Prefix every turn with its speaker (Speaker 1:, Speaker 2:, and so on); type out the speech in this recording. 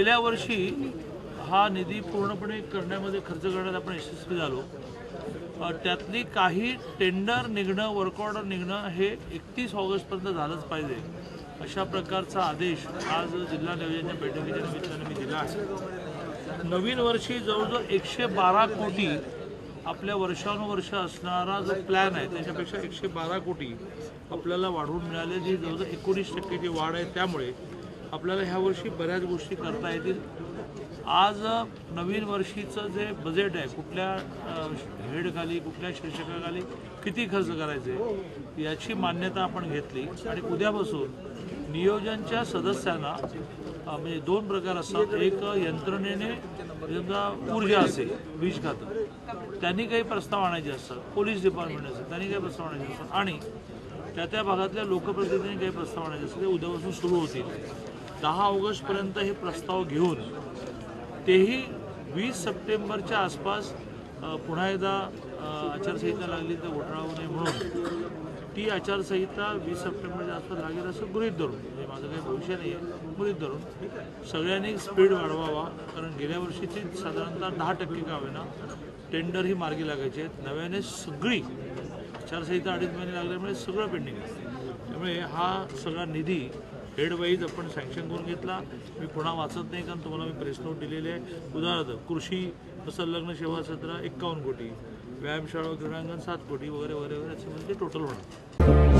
Speaker 1: गेल्या वर्षी हा निधी पूर्णपणे करण्यामध्ये खर्च करण्यात आपण यशस्वी झालो. त्यातली काही टेंडर निघणं वर्क ऑर्डर निघणं हे एकतीस ऑगस्टपर्यंत झालंच पाहिजे. अशा प्रकारचा आदेश आज जिल्हा नियोजनच्या बैठकीच्या निमित्ताने मी दिला आहे. नवीन वर्षी जवळजवळ एकशे बारा कोटी आपल्या वर्षानुवर्ष असणारा जो प्लॅन आहे त्याच्यापेक्षा एकशे बारा कोटी आपल्याला वाढवून मिळाले जी जवळजवळ एकोणीस टक्केची वाढ आहे त्यामुळे आपल्याला ह्या वर्षी बऱ्याच गोष्टी करता येतील. आज नवीन वर्षीचं जे बजेट आहे कुठल्या हेडखाली कुठल्या शीर्षकाखाली किती खर्च करायचे याची मान्यता आपण घेतली. आणि उद्यापासून नियोजनच्या सदस्यांना म्हणजे दोन प्रकार असतात. एक यंत्रणेने समजा ऊर्जा असेल वीज खातं. त्यांनी काही प्रस्ताव आणायचे असतात. पोलीस डिपार्टमेंट असेल त्यांनी काही प्रस्ताव आणायचे असतात. आणि त्या त्या भागातल्या लोकप्रतिनिधींनी काही प्रस्ताव आणायचे असतात. ते उद्यापासून सुरू होतील. दहा ऑगस्टपर्यंत हे प्रस्ताव घेऊन तेही वीस सप्टेंबरच्या आसपास पुन्हा एकदा आचारसंहिता लागली तर घोटाळावू नये म्हणून. ती आचारसंहिता वीस सप्टेंबरच्या आसपास लागेल असं गृहित धरून म्हणजे माझं काही भविष्य नाही आहे गृहीत धरून. सगळ्यांनी स्पीड वाढवावा कारण गेल्या वर्षीची साधारणतः दहा टक्के का होईना टेंडर ही मार्गी लागायचे आहेत. नव्याने सगळी आचारसंहिता अडीच महिने लागल्यामुळे सगळं पेंडिंग आहे. त्यामुळे हा सगळा निधी हेडवाईज आपण सँक्शन करून घेतला. मी पुन्हा वाचत नाही कारण तुम्हाला मी प्रेस नोट दिलेली आहे. उदाहरणार्थ कृषी संलग्न सेवा सत्र एक्कावन्न कोटी. व्यायामशाळा क्रीडांगण सात कोटी वगैरे वगैरे वगैरे असे म्हणजे टोटल होणार.